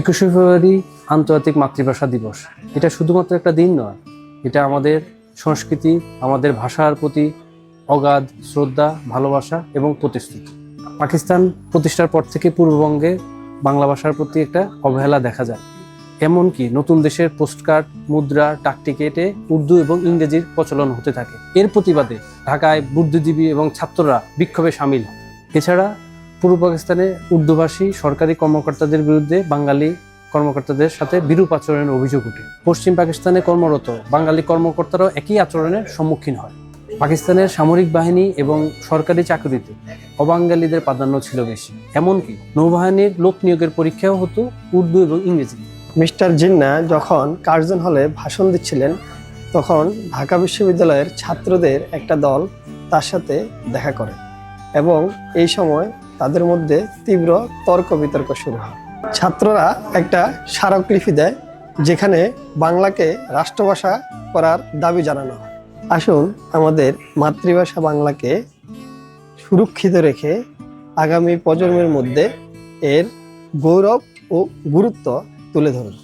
একুশে ফেব্রুয়ারি আন্তর্জাতিক মাতৃভাষা দিবস। এটা শুধুমাত্র একটা দিন নয়, এটা আমাদের সংস্কৃতি, আমাদের ভাষার প্রতি অগাধ শ্রদ্ধা, ভালোবাসা এবং প্রতিশ্রুতি। পাকিস্তান প্রতিষ্ঠার পর থেকে পূর্ববঙ্গে বাংলা ভাষার প্রতি একটা অবহেলা দেখা যায়। এমনকি নতুন দেশের পোস্টকার্ড, মুদ্রা, টাকটিকেটে উর্দু এবং ইংরেজির প্রচলন হতে থাকে। এর প্রতিবাদে ঢাকায় বুদ্ধিজীবী এবং ছাত্ররা বিক্ষোভে সামিল। এছাড়া পূর্ব পাকিস্তানে উর্দুভাষী সরকারি কর্মকর্তাদের বিরুদ্ধে বাঙালি কর্মকর্তাদের সাথে বিরূপ আচরণের অভিযোগ উঠে পশ্চিম পাকিস্তানে কর্মরত বাঙালি কর্মকর্তারাও একই আচরণের সম্মুখীন হয়। পাকিস্তানের সামরিক বাহিনী এবং সরকারি চাকরিতে অবাঙ্গালীদের প্রাধান্য ছিল বেশি। এমনকি নৌবাহিনীর লোক নিয়োগের পরীক্ষাও হতো উর্দু এবং ইংরেজি মিস্টার জিন্না যখন কার্জন হলে ভাষণ দিচ্ছিলেন, তখন ঢাকা বিশ্ববিদ্যালয়ের ছাত্রদের একটা দল তার সাথে দেখা করে এবং এই সময় তাদের মধ্যে তীব্র তর্ক বিতর্ক শুরু হয়। ছাত্ররা একটা স্মারকলিপি দেয়, যেখানে বাংলাকে রাষ্ট্রভাষা করার দাবি জানানো হয়। আসুন আমাদের মাতৃভাষা বাংলাকে সুরক্ষিত রেখে আগামী প্রজন্মের মধ্যে এর গৌরব ও গুরুত্ব তুলে ধরুন।